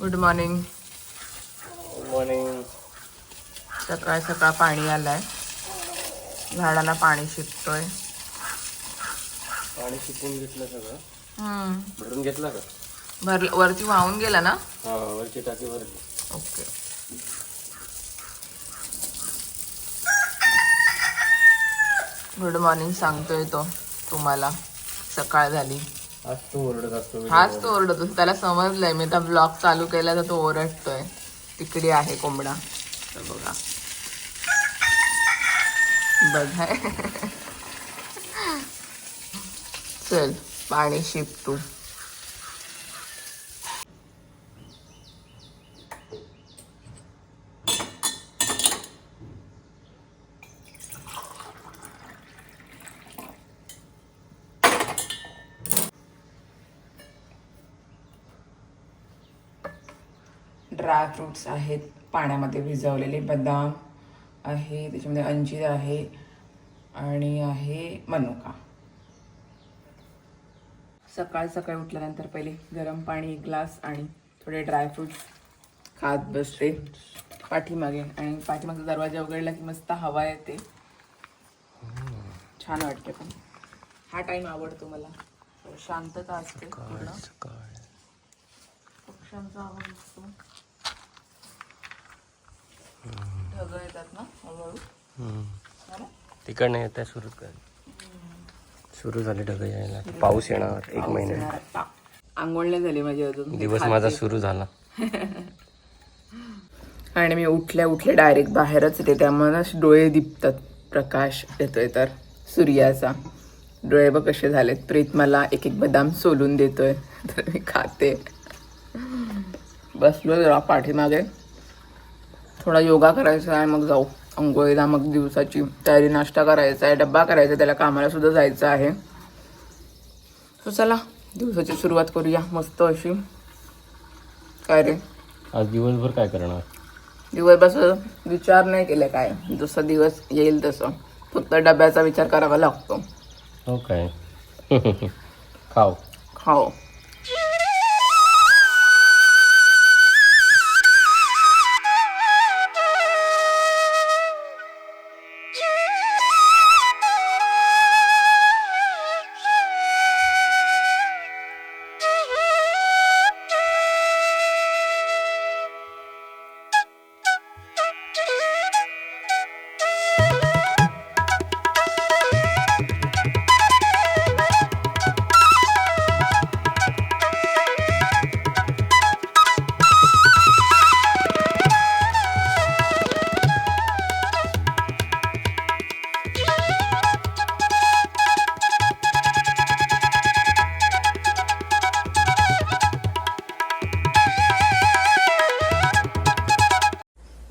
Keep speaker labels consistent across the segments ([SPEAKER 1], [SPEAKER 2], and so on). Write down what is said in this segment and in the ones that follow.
[SPEAKER 1] Good morning
[SPEAKER 2] morning
[SPEAKER 1] सकाळ सकाळ पाणी आलंय. झाडाला पाणी शिकतोय
[SPEAKER 2] पाणी शिकून घेतलं सगळं?
[SPEAKER 1] हम्म.
[SPEAKER 2] भरून घेतलं का?
[SPEAKER 1] भर वरती वाहून गेला ना?
[SPEAKER 2] हा वरची टाकी भरली.
[SPEAKER 1] ओके. गुड मॉर्निंग सांगतोय तो तुम्हाला. सकाळ झाली.
[SPEAKER 2] आज तो ओरडत असतो
[SPEAKER 1] हाच तो ओरडतो त्याला समजलंय. मी आता ब्लॉग चालू केला तर तो ओरडतोय. तिकडे आहे कोंबडा. तर बघा. बघाय चल पाणी शिप तू ड्रायफ्रुट्स आहेत पाण्यामध्ये भिजवलेले बदाम आहे त्याच्यामध्ये अंजीर आहे आणि आहे मनुका. सकाळ सकाळी उठल्यानंतर पहिले गरम पाणी एक ग्लास आणि थोडे ड्रायफ्रुट्स खात बसते. पाठीमागे आणि पाठीमागचा दरवाजा उघडला की मस्त हवा येते. छान वाटते पण. हा टाइम आवडतो मला. शांतता असते पूर्ण. पक्ष्यांचा आवाज असतो. ढग येतात ना हळूहळू ना?
[SPEAKER 2] तिकडनं येत सुरू कर. सुरू झाले ढग यायला. पाऊस येणार एक महिना.
[SPEAKER 1] आंघोळ नाही झाली माझी अजून.
[SPEAKER 2] दिवस. माझा सुरू झाला.
[SPEAKER 1] आणि मी उठल्या उठल्या डायरेक्ट बाहेरच येते. त्यामुळे डोळे दिपतात. प्रकाश येतोय तर. सूर्याचा. डोळे बघ कसे झालेत. प्रीत मला एक एक बदाम सोलून देतोय. तर मी खाते. बसलो जरा पाठीमागे. थोडा योगा करायचा आहे मग जाऊ. अंघोळीला मग दिवसाची तयारी नाश्ता करायचा आहे डब्बा करायचा आहे, त्याला कामाला सुद्धा जायचं आहे. So चला दिवसाची सुरुवात करूया मस्त अशी. काय रे?
[SPEAKER 2] आज दिवसभर काय करणार?
[SPEAKER 1] दिवसभर विचार नाही केला काय. जसा दिवस येईल तसं. फक्त डब्याचा विचार करावा लागतो.
[SPEAKER 2] हो काय? खाव
[SPEAKER 1] खाओ.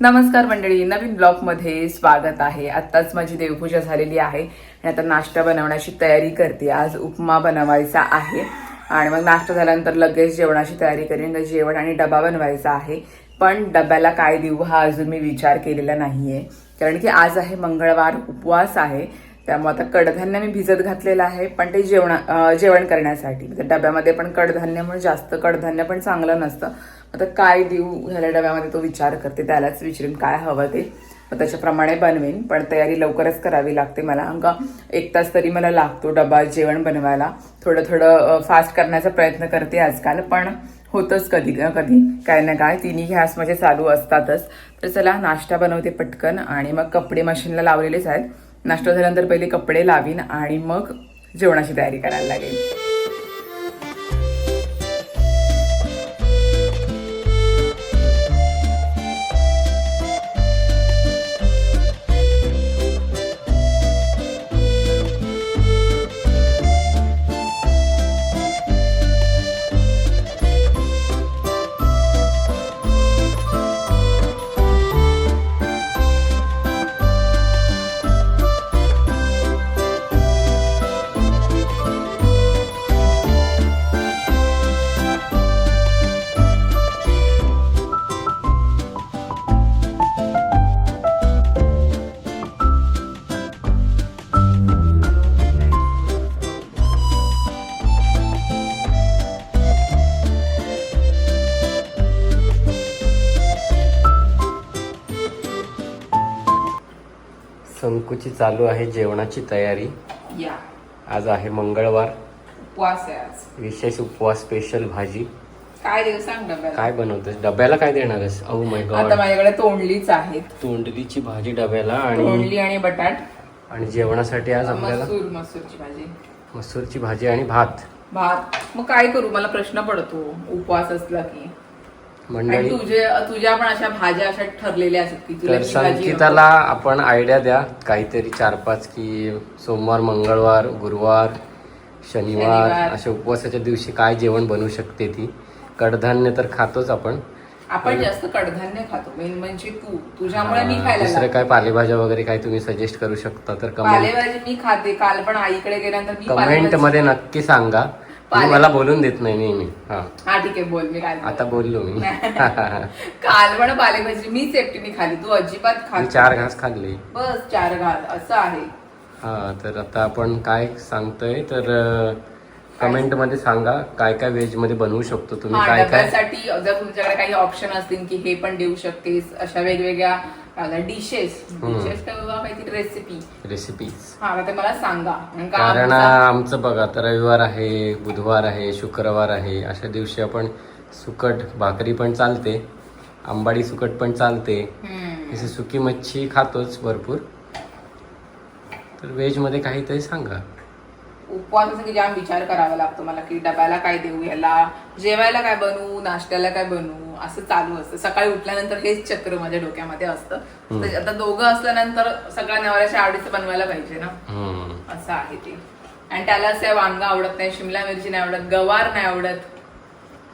[SPEAKER 1] नमस्कार मंडळी नवीन ब्लॉगमध्ये स्वागत आहे. आत्ताच माझी देवपूजा झालेली आहे आणि आता नाश्ता बनवण्याची तयारी करते. आज उपमा बनवायचा आहे आणि मग नाश्ता झाल्यानंतर लगेच जेवणाची तयारी करेन. जेवण आणि डबा बनवायचा आहे. पण डब्याला काय देऊ हा अजून मी विचार केलेला नाहीये. कारण की आज आहे मंगळवार उपवास आहे. त्यामुळे आता कडधान्य मी भिजत घातलेलं आहे पण ते जेवणा जेवण करण्यासाठी. म्हणजे डब्यामध्ये पण कडधान्यामुळे जास्त कडधान्य पण चांगलं नसतं. आता काय देऊ ह्याला डब्यामध्ये तो विचार करते त्यालाच विचारून काय हवं ते. मग त्याच्याप्रमाणे बनवेन पण तयारी लवकरच करावी लागते मला. अंका एक तास तरी मला लागतो डबा जेवण बनवायला. थोडं थोडं फास्ट करण्याचा प्रयत्न करते आजकाल पण होतंच कधी ना कधी. काय ना काय तिन्ही गॅस माझे म्हणजे चालू असतातच. तर चला नाश्ता बनवते पटकन. आणि मग कपडे मशीनला लावलेलेच आहेत. नाश्ता झाल्यानंतर पहिले कपडे लावीन आणि मग जेवणाची तयारी करायला लागेल.
[SPEAKER 2] संकुची चालू आहे जेवणाची तयारी.
[SPEAKER 1] या.
[SPEAKER 2] आज आहे मंगळवार.
[SPEAKER 1] उपवास आहे आज.
[SPEAKER 2] विशेष उपवास स्पेशल भाजी.
[SPEAKER 1] काय देऊ सांग डब्याला?
[SPEAKER 2] काय बनवतेस? डब्याला काय देणार आहेस? अहो माय
[SPEAKER 1] आता
[SPEAKER 2] गॉड
[SPEAKER 1] माझ्याकडे तोंडलीच आहेत.
[SPEAKER 2] तोंडलीची भाजी डब्याला आणि
[SPEAKER 1] तोंडली आणि बटाट.
[SPEAKER 2] आणि जेवणासाठी आज आपल्याला
[SPEAKER 1] मसूर मसूरची भाजी.
[SPEAKER 2] मसूरची भाजी आणि भात.
[SPEAKER 1] भात. मग काय करू? मला प्रश्न पडतो. उपवास असला की.
[SPEAKER 2] मंडळी
[SPEAKER 1] तुझे तुझ्या पण अशा भाज्या अशा ठरलेल्या असतात की तुला
[SPEAKER 2] तर
[SPEAKER 1] ही भाजी
[SPEAKER 2] संकिताला आपण आयडिया द्या. काहीतरी चार पाच की सोमवार मंगळवार गुरुवार शनिवार
[SPEAKER 1] शनिवार.
[SPEAKER 2] अशा उपवासाच्या दिवशी काय जेवण बनवू शकते ती? कडधान्य तर खातोच आपण.
[SPEAKER 1] नको. आपण जास्त कडधान्य खातो. मेन म्हणजे तू. तुझ्यामुळे मी खायला
[SPEAKER 2] दुसरं
[SPEAKER 1] लागले.
[SPEAKER 2] काय पालेभाज्या वगैरे काय तुम्ही सजेस्ट करू शकता तर कमेंट
[SPEAKER 1] पालेभाजी मी खाते. काल पण आईकडे गेल्यानंतर मी
[SPEAKER 2] कमेंट
[SPEAKER 1] पालेभाजी-
[SPEAKER 2] मध्ये नक्की सांगा. मला बोलून देत नाही नेहमी. हा.
[SPEAKER 1] हा ठीक आहे बोल मी काय
[SPEAKER 2] आता बोललो मी.
[SPEAKER 1] काल पण पालेभाजी मीच एकटीने खाली तू अजिबात
[SPEAKER 2] मी
[SPEAKER 1] खात
[SPEAKER 2] चार घास खाल्ले.
[SPEAKER 1] बस चार घाल असं आहे.
[SPEAKER 2] हा तर आता आपण काय सांगतोय तर कमेंटमध्ये सांगा काय काय व्हेजमध्ये बनवू शकतो तुम्ही
[SPEAKER 1] हा
[SPEAKER 2] काय काय?
[SPEAKER 1] डब्यासाठी जर तुमच्याकडे काही ऑप्शन असतील की हे पण देऊ शकतेस अशा वेगवेगळ्या डिशेस डिशेस काहीतरी रेसिपी
[SPEAKER 2] रेसिपीज
[SPEAKER 1] हा तर ते मला सांगा. कारण आमचा-
[SPEAKER 2] बघा आता रविवार आहे बुधवार आहे शुक्रवार आहे अशा दिवशी आपण सुकट भाकरी पण चालते आंबाडी सुकट पण चालते. तशी सुकी मच्छी खातोच भरपूर. तर व्हेजमध्ये काहीतरी सांगा.
[SPEAKER 1] उपवास असं की जाम विचार करावा लागतो. मला की डब्याला काय देऊ याला? जेवायला काय बनवू? नाश्त्याला काय बनवू? असं चालू असतं. सकाळी उठल्यानंतर हेच चक्र माझ्या डोक्यामध्ये असतं. तर आता दोघं असल्यानंतर सगळ्या नवऱ्याच्या आवडीचं बनवायला पाहिजे ना. असं आहे ते. आणि त्याला असं वांगा आवडत नाही शिमला मिरची नाही आवडत गवार नाही आवडत.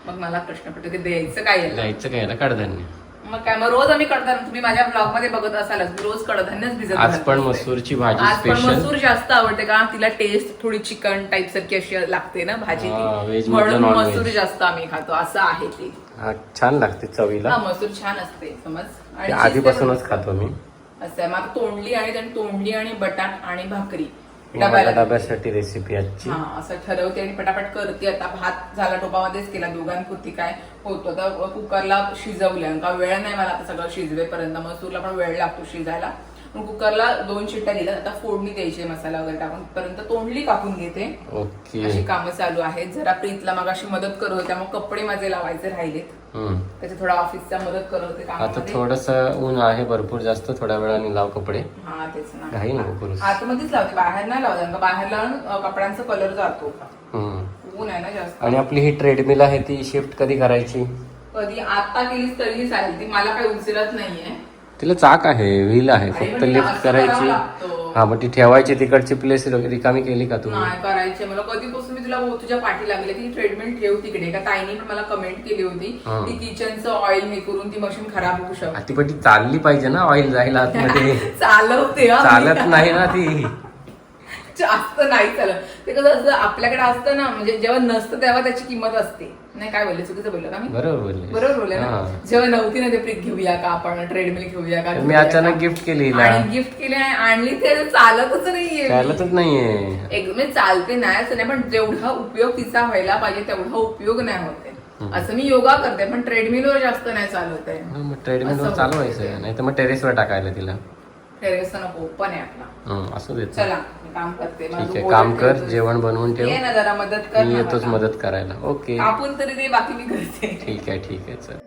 [SPEAKER 1] मग मला प्रश्न पडतो की द्यायचं काय
[SPEAKER 2] द्यायचं काय कडधान्य.
[SPEAKER 1] मग काय मग रोज आम्ही कडधान्य तुम्ही माझ्या ब्लॉगमध्ये बघत असालच रोज कडधान्यच भिजत
[SPEAKER 2] आज पण. मसूरची भाजी
[SPEAKER 1] आज पण मसूर जास्त आवडते का तिला टेस्ट थोडी चिकन टाईप सारखी अशी लागते ना भाजी म्हणून मसूर. जास्त आम्ही खातो असं आहे ते.
[SPEAKER 2] हा छान लागते चवीला.
[SPEAKER 1] हा मसूर छान असते समज.
[SPEAKER 2] ते
[SPEAKER 1] शिजते
[SPEAKER 2] आधीपासूनच. खातो मी.
[SPEAKER 1] असं आहे मग तोंडली आणि त्याने तोंडली आणि बटाट आणि भाकरी
[SPEAKER 2] मला
[SPEAKER 1] डब्याला.
[SPEAKER 2] डब्यासाठी रेसिपी आजची.
[SPEAKER 1] हा असं ठरवते आणि पटापट करते. आता भात झाला टोपामध्येच केला दोघांपुरती काय होतो तर कुकरला शिजवलं का वेळ नाही मला आता सगळं शिजवेपर्यंत. मसूरला पण वेळ लागतो शिजायला. मग कुकरला दोन शिट्ट्या दिल्या. आता फोडणी द्यायची मसाला वगैरे टाकून. पर्यंत तोंडली कापून घेते.
[SPEAKER 2] ओके.
[SPEAKER 1] अशी कामं चालू आहेत. जरा प्रीतला मग अशी मदत करत होते त्यामुळे कपडे माझे लावायचे राहिलेत.
[SPEAKER 2] हम्म.
[SPEAKER 1] त्याच्या थोडा ऑफिसचा मदत करत होते
[SPEAKER 2] आता
[SPEAKER 1] कामामध्ये
[SPEAKER 2] थोडस ऊन आहे भरपूर जास्त. थोड्या वेळाने लाव कपडे.
[SPEAKER 1] हा तेच ना.
[SPEAKER 2] घाई नको करूस
[SPEAKER 1] आतमध्येच लावते. बाहेर नाही लावते. कारण का बाहेर लावून अं, कपड्यांचा कलर जातो.
[SPEAKER 2] हम्म.
[SPEAKER 1] ऊन आहे ना जास्त.
[SPEAKER 2] आणि आपली ही ट्रेडमिल आहे ती शिफ्ट कधी करायची?
[SPEAKER 1] कधी आता केलीस तरीही चालेल ती मला काही उचलत नाहीये.
[SPEAKER 2] तिला चाक आहे व्हील आहे फक्त लिफ्ट
[SPEAKER 1] करावं
[SPEAKER 2] करायची. हा मग ती ठेवायची तिकडची प्लेस रिकामी केली का तुम्ही?
[SPEAKER 1] नाही करायचे. मला कधीपासून मी तुला तुझ्या पाठी लागले की ट्रीटमेंट ठेव तिकडे. का ताईने पण मला कमेंट केली होती. की किचनचं ऑइल हे करून ती मशीन खराब होऊ शकते.
[SPEAKER 2] ती पण ती चालली पाहिजे ना ऑइल जायला आतमध्ये.
[SPEAKER 1] चालवते हा.
[SPEAKER 2] चालत नाही ना ती.
[SPEAKER 1] जास्त नाही चालत. ते कसं असतं आपल्याकडे असतं ना म्हणजे जेव्हा नसतं तेव्हा त्याची किंमत असते. नाही काय बोलले? चुकीचं बोललो का मी?
[SPEAKER 2] बरोबर बोलले.
[SPEAKER 1] बरोबर बोलले ना?
[SPEAKER 2] हा.
[SPEAKER 1] जेव्हा नव्हती ना ते फ्रीज घेऊया का आपण? ट्रेडमिल घेऊया का?
[SPEAKER 2] मी
[SPEAKER 1] घेऊया का?
[SPEAKER 2] अचानक गिफ्ट केली हिला.
[SPEAKER 1] आणि गिफ्ट केली आणि आणली ते चालतच नाहीये.
[SPEAKER 2] चालतच नाहीये.
[SPEAKER 1] एक म्हणजे चालते नाही असं नाही पण जेवढा उपयोग तिचा व्हायला पाहिजे तेवढा उपयोग नाही होते असं मी योगा करते पण ट्रेडमिलवर जास्त नाही चालवत आहे.
[SPEAKER 2] मग ट्रेडमिल वर चालवायचं नाही तर मग टेरेसवर टाकायला तिला.
[SPEAKER 1] टेरेस नको ओपन आहे आपला.
[SPEAKER 2] हं, असू देत
[SPEAKER 1] चला मी काम करते. मला
[SPEAKER 2] ठीक
[SPEAKER 1] तू
[SPEAKER 2] आहे
[SPEAKER 1] बोलत
[SPEAKER 2] काम कर. जेवण बनवून ठेव.
[SPEAKER 1] ये ना जरा मदत कर
[SPEAKER 2] मी
[SPEAKER 1] ना
[SPEAKER 2] येतोच
[SPEAKER 1] मला.
[SPEAKER 2] मदत करायला. ओके.
[SPEAKER 1] कापून तरी दे बाकी मी करते.
[SPEAKER 2] ठीक आहे ठीक आहे चल.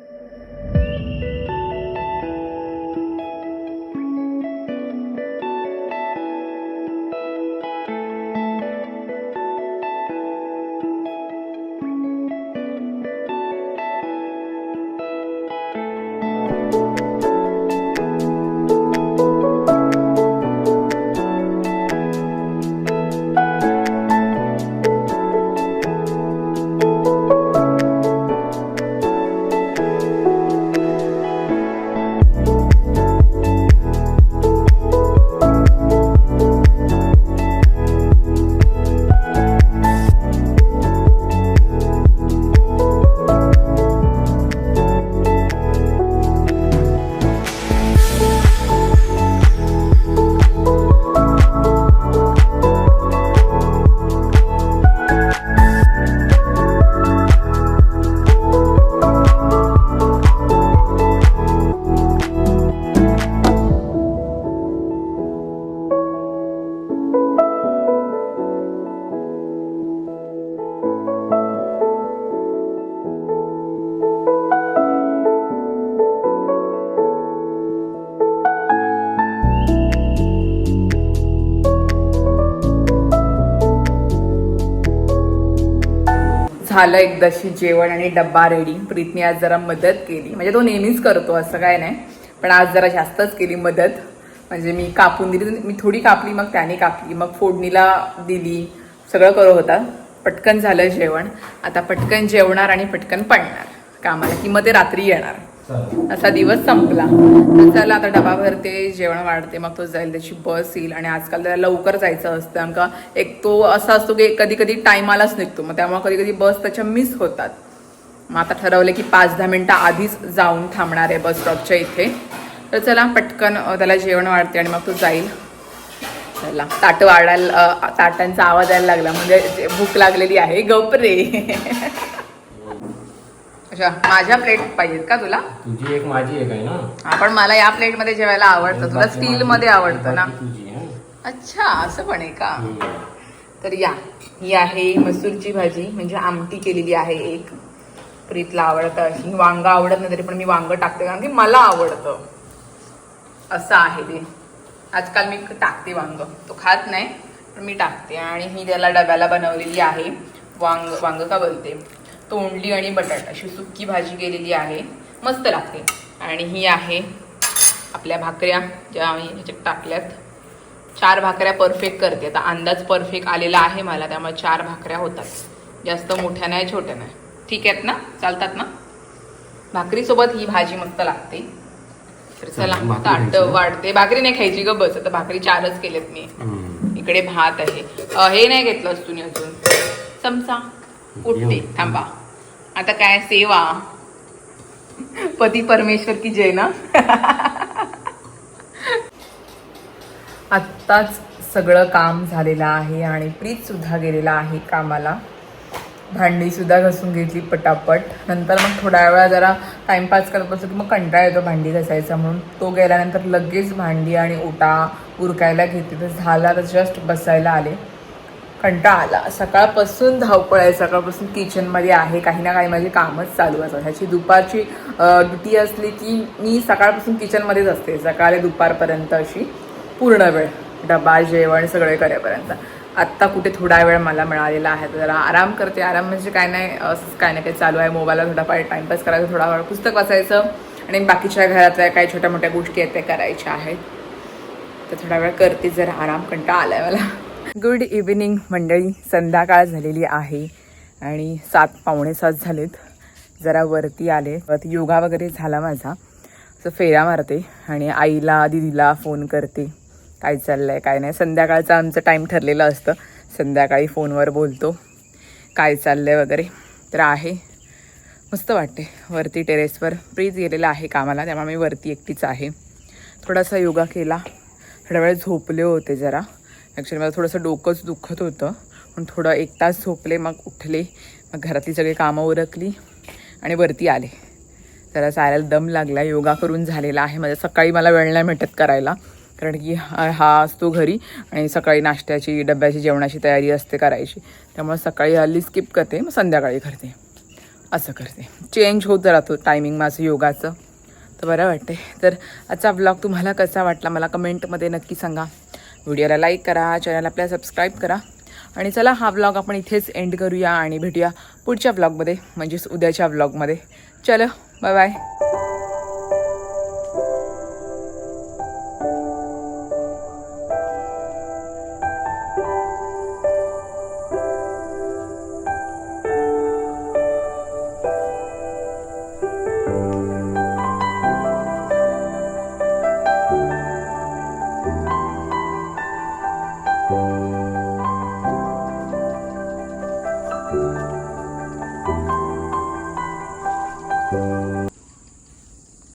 [SPEAKER 1] झालं एकदाशी जेवण आणि डब्बा रेडी प्रीतने आज जरा मदत केली. म्हणजे तो नेहमीच करतो असं काय नाही. पण आज जरा जास्तच केली मदत. म्हणजे मी कापून दिली. मी थोडी कापली मग त्याने कापली. मग फोडणीला दिली. सगळं करत होता. पटकन झालं जेवण. आता पटकन जेवणार आणि पटकन पडणार. कामाला. की मग ते रात्री येणार. असा दिवस संपला. तर चला आता डबा भरते जेवण वाढते मग तो जाईल त्याची बस येईल आणि आजकाल त्याला लवकर जायचं असतं. आमका का एक तो असा असतो की कधी कधी टायमालाच निघतो. मग त्यामुळे कधी कधी बस त्याच्या मिस होतात. मग आता ठरवलं की पाच दहा मिनटं आधीच जाऊन थांबणार आहे बस स्टॉपच्या इथे. तर चला पटकन त्याला जेवण वाढते आणि मग तो जाईल. चला. ताट वाढायला ताटांचा आवाज यायला लागला. म्हणजे भूक लागलेली आहे. गपरे माझ्या प्लेट पाहिजेत का तुला?
[SPEAKER 2] तुझी एक माझी एक आहे ना.
[SPEAKER 1] हा पण मला या प्लेटमध्ये जेवायला आवडतं. तुला स्टील मध्ये आवडतं ना?
[SPEAKER 2] तुझी हं?
[SPEAKER 1] अच्छा असं पण आहे का?
[SPEAKER 2] हम्म.
[SPEAKER 1] तर या. ही आहे मसूरची भाजी म्हणजे आमटी केलेली आहे एक. प्रीतला आवडतं. अशी वांग आवडत नाही तरी पण मी वांग टाकते कारण की मला आवडतं. असं आहे ते. आजकाल मी टाकते वांग. तो खात नाही पण मी टाकते. आणि ही त्याला डब्याला बनवलेली आहे. वांग वांग का बोलते? तोंडली आणि बटाटा अशी सुक्की भाजी केलेली आहे. मस्त लागते. आणि ही आहे आपल्या भाकऱ्या ज्या आम्ही ह्याच्यात टाकल्यात. चार भाकऱ्या परफेक्ट करते. आता अंदाज परफेक्ट आलेला आहे मला त्यामुळे चार भाकऱ्या होतात. जास्त मोठ्या नाही छोट्या नाही. ठीक आहेत ना? चालतात ना? भाकरीसोबत ही भाजी मस्त लागते. तर चला ताट. वाढते. भाकरी नाही खायची ग बस. आता भाकरी चारच केलेत मी. इकडे भात आहे. हे नाही घेतलं तुम्ही अजून. चमचा. उठते. थांबा. आता काय सेवा. पती परमेश्वर की जय ना? आत्ताच सगळं काम झालेलं आहे आणि प्रीत सुद्धा गेलेला आहे कामाला. भांडी सुद्धा घासून घेतली पटापट. नंतर मग थोड्या वेळा जरा टाइमपास करत बसतो की मग कंटाळा येतो भांडी घासायचा म्हणून. तो गेल्यानंतर लगेच भांडी आणि ओटा उरकायला घेते तर झाला तर जस्ट बसायला आले. कंटा आला. सकाळपासून धावपळ आहे. सकाळपासून किचनमध्ये आहे. काही ना काही माझी कामच चालू असतात ह्याची दुपारची ड्युटी असली की मी सकाळपासून किचनमध्येच असते. सकाळी दुपारपर्यंत अशी पूर्ण वेळ. डबा जेवण सगळे करेपर्यंत. आत्ता कुठे थोडा वेळ मला मिळालेला आहे. तर जरा आराम करते. आराम म्हणजे काय नाही असंच काय ना काही चालू आहे. मोबाईलला थोडाफार टाईमपास करायचा थोडा वेळ पुस्तक वाचायचं आणि बाकीच्या घरातल्या काही छोट्या मोठ्या गोष्टी आहेत त्या करायच्या आहेत. तर थोडा वेळ करते. जरा आराम कंटाळा आहे मला. गुड इव्हिनिंग मंडळी. संध्याकाळ झालेली आहे आणि सात पावणे सात झालेत. जरा वरती आले. वरती योगा वगैरे झाला माझा. असं फेऱ्या मारते आणि आईला दिदीला फोन करते. काय चाललं आहे काय नाही. संध्याकाळचं आमचं टाईम ठरलेलं असतं. संध्याकाळी फोनवर बोलतो. काय चाललं आहे वगैरे. तर आहे. मस्त वाटते. वरती टेरेसवर प्रीज गेलेला आहे कामाला त्यामुळे मी वरती एकटीच आहे. थोडासा योगा केला. थोडा वेळ झोपले होते जरा. ॲक्च्युली मला थोडंसं डोकंच दुखत होतं. पण थोडं एक तास झोपले मग उठले. मग घरातली सगळी कामं उरकली आणि वरती आले. जरा चालायला दम लागला. योगा करून झालेला आहे. म्हणजे सकाळी मला वेळ नाही भेटत करायला. कारण की हा हा असतो घरी आणि सकाळी नाश्त्याची डब्याची जेवणाची तयारी असते करायची. त्यामुळे सकाळी हल्ली स्किप करते मग संध्याकाळी करते. असं करते. चेंज होत राहतो टायमिंग माझं योगाचं. तर बरं वाटते तर आजचा ब्लॉग तुम्हाला कसा वाटला? मला कमेंटमध्ये नक्की सांगा. व्हिडिओला लाईक करा चॅनल आपल्याला सबस्क्राईब करा. आणि चला हा ब्लॉग आपण इथेच एंड करूया आणि भेटूया पुढच्या ब्लॉगमध्ये म्हणजेच उद्याच्या ब्लॉगमध्ये चलो बाय बाय